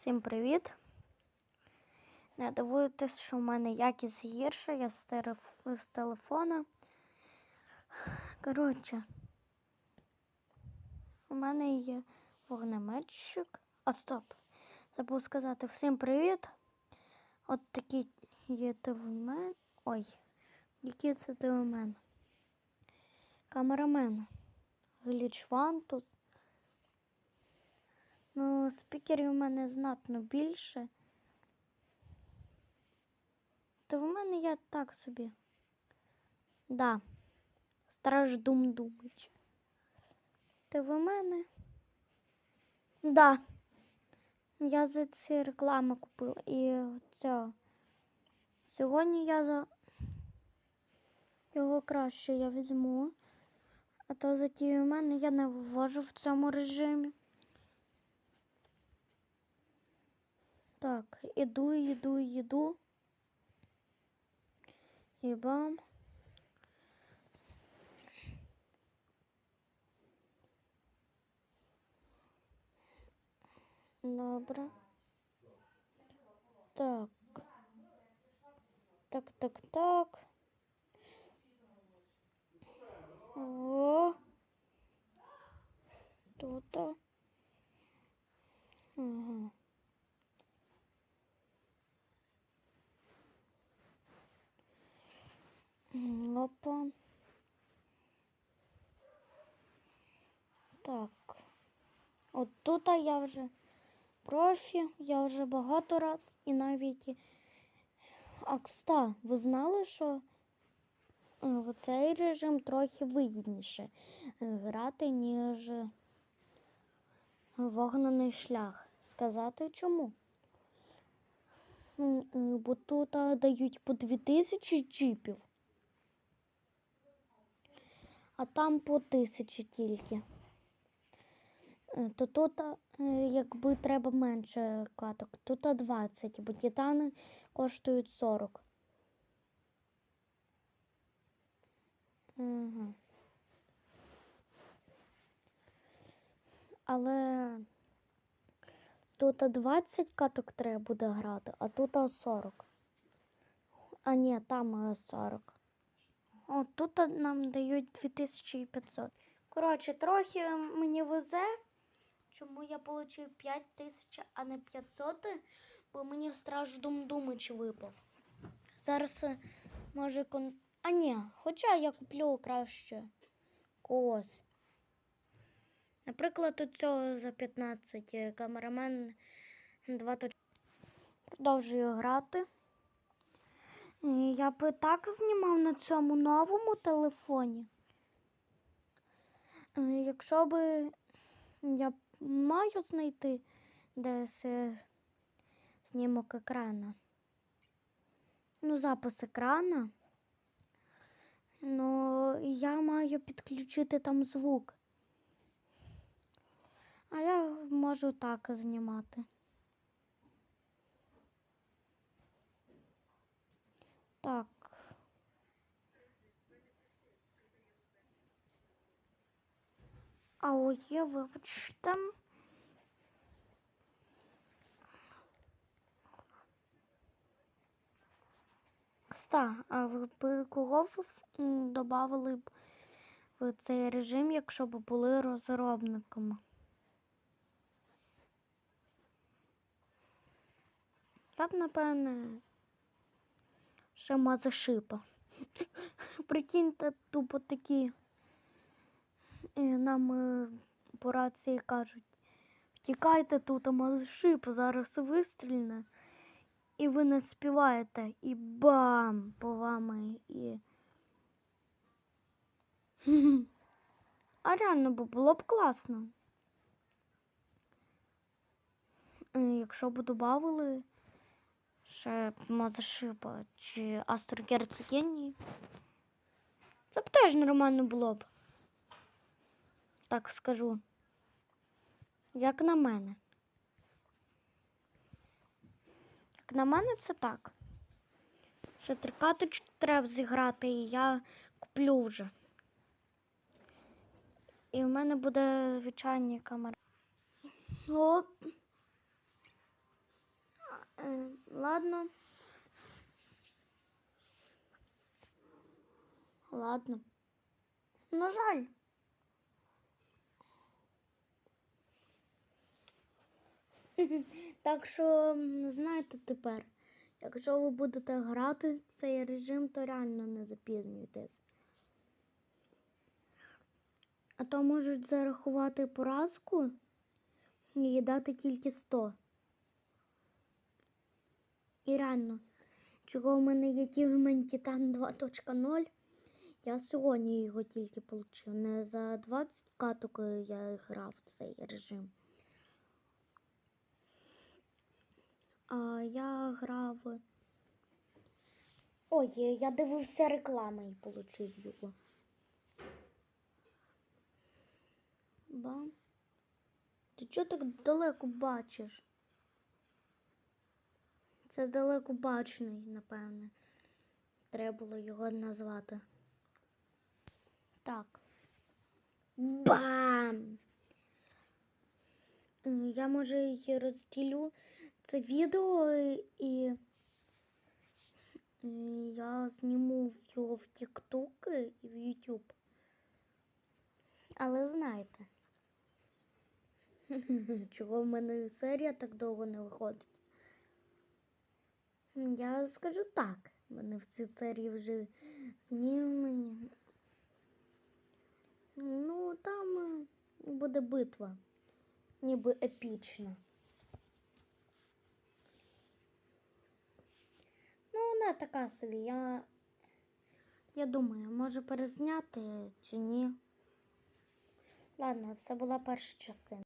Всім привіт! Не дивуйтесь, що в мене якість гірша, я з, тереф- з телефона. Коротше, у мене є вогнеметчик. А стоп! Забув сказати всім привіт. От такий є ТВмен. Ой, який це ТВмен? Камерамен. Гліч Вантус. Ну, спікерів у мене знатно більше. То в мене я так собі. Да. Страж Дум Думич. Ти в мене? Да. Я за ці реклами купила. І це. Сьогодні я за його краще я візьму. А то за ті в мене я не ввожу в цьому режимі. Так, іду, іду, іду. І бам. Добре. Так. Так, так, так. О. Тут. Ага. Опа. Так. От тут я вже профі, я вже багато раз і навіть. і- Акста, ви знали, що е, в цей режим трохи вигідніше е, грати, ніж вогнаний шлях. Сказати чому? Е, Бо тут дають по 2000 чіпів. А там по тисячі тільки. Е, То тут, е, якби треба менше каток, тут 20, бо титани коштують 40. Ага. Але тут 20 каток треба буде грати, а тут 40. А ні, там е, 40. О, тут нам дають 2500. Коротше, трохи мені везе, чому я отримав 5000, а не 500, бо мені страж Дум Думич випав. Зараз е, може кон. А ні, хоча я куплю краще когось. Наприклад, у цього за 15 е, камерамен 2 Продовжую грати. Я би так знімав на цьому новому телефоні. Е, Якщо би я маю знайти десь знімок екрана. Ну, запис екрана. Ну, я маю підключити там звук. А я можу так знімати. Так. А у є, вибачте. Ста, а ви б кого додавали б в цей режим, якщо б були розробниками? Я б, напевне, ще мазашипа. Прикиньте, тупо такі е, нам е, по рації кажуть, втікайте тут, а мазашип зараз вистрільне, і ви не співаєте, і бам! По вами і. А реально бо було б класно. Е, Якщо б додавали ще Мазашипа чи Астрогерцогенії. Це б теж нормально було б. Так скажу. Як на мене. Як на мене, це так. Ще три каточки треба зіграти, і я куплю вже. І в мене буде звичайні камери. Оп. Ладно. Ладно. На жаль. Так що, знаєте тепер, якщо ви будете грати в цей режим, то реально не запізнюйтесь. А то можуть зарахувати поразку і дати тільки 100. І реально, чого в мене є Тігмен Титан 2.0, я сьогодні його тільки отримав. Не за 20 каток я грав в цей режим. А я грав. Ой, я дивився реклами і отримав його. Бам. Ти чого так далеко бачиш? Це далекобачний, напевне. Треба було його назвати. Так. Бам! Я може й розділю це відео і я зніму його в TikTok і в YouTube. Але знаєте, чого в мене серія так довго не виходить? Я скажу так, в мене в цій серії вже знімані. Ну, там е, буде битва, ніби епічна. Ну, вона така собі. Я, я думаю, може перезняти чи ні. Ладно, це була перша частина.